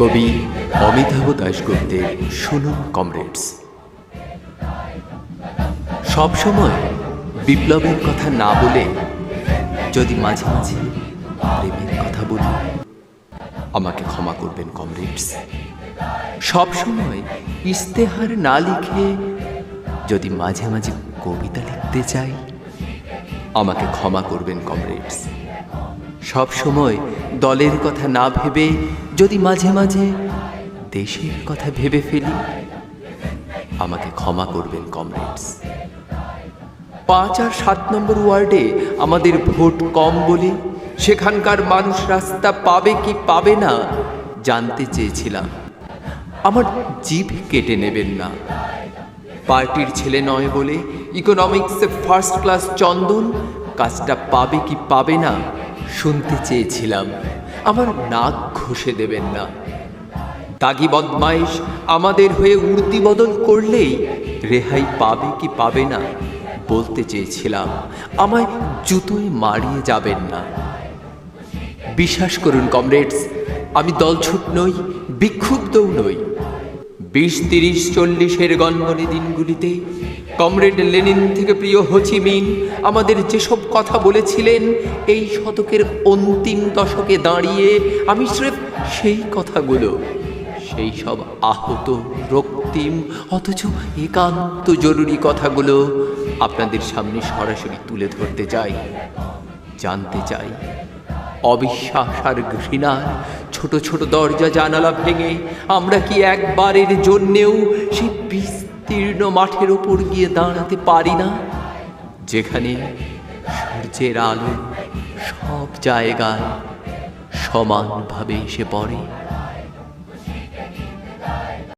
কবি অমিতাভ দাশগুপ্তের শুনুন কমরেডস। সবসময় বিপ্লবের কথা না বলে যদি মাঝে মাঝে প্রেমের কথা বলি, আমাকে ক্ষমা করবেন কমরেডস। সবসময় ইস্তেহার না লিখে যদি মাঝে মাঝে কবিতা লিখতে চাই, আমাকে ক্ষমা করবেন কমরেডস। সব সময় দলের কথা না ভেবে, যদি মাঝে মাঝে দেশের কথা ভেবে ফেলি, আমাকে ক্ষমা করবেন, কমরেডস। পাঁচ আর সাত নম্বর ওয়ার্ডে আমাদের ভোট কম বলে সেখানকার মানুষ রাস্তা পাবে কি পাবে না, জানতে চেয়েছিলাম। আমার জিভ কেটে নেবেন না। পার্টির ছেলে নয় বলে ইকোনমিক্সে ফার্স্ট ক্লাস চন্দন, কাজটা পাবে কি পাবে না শুনতে চেয়েছিলাম। আমার নাক ঘষে দেবেন না। দাগি বদমাইশ আমাদের হয়ে উর্দি বদল করলেই রেহাই পাবে কি পাবে না বলতে চেয়েছিলাম। আমায় জুতোয় মারিয়ে যাবেন না। বিশ্বাস করুন কমরেডস, আমি দলছুট নই, বিক্ষুব্ধও নই। বিশ তিরিশ চল্লিশের গণগণে দিনগুলিতে কমরেড লেনিন থেকে প্রিয় হোচিমিন, আমাদের যেসব কথা বলেছিলেন, এই শতকের অন্তিম দশকে দাঁড়িয়ে আমি স্রেফ সেই কথাগুলো, সেই সব আহত, রক্তিম, অথচ একান্ত জরুরি কথাগুলো আপনাদের সামনে সরাসরি তুলে ধরতে চাই, জানতে চাই। অবিশ্বাস আর ঘৃণার ছোট ছোট দরজা জানালা ভেঙে আমরা কি একবারের জন্যেও সেই বিস্তীর্ণ মাঠের ওপর গিয়ে দাঁড়াতে পারি না। যেখানে সূর্যের আলো সব জায়গায় সমানভাবে এসে পড়ে।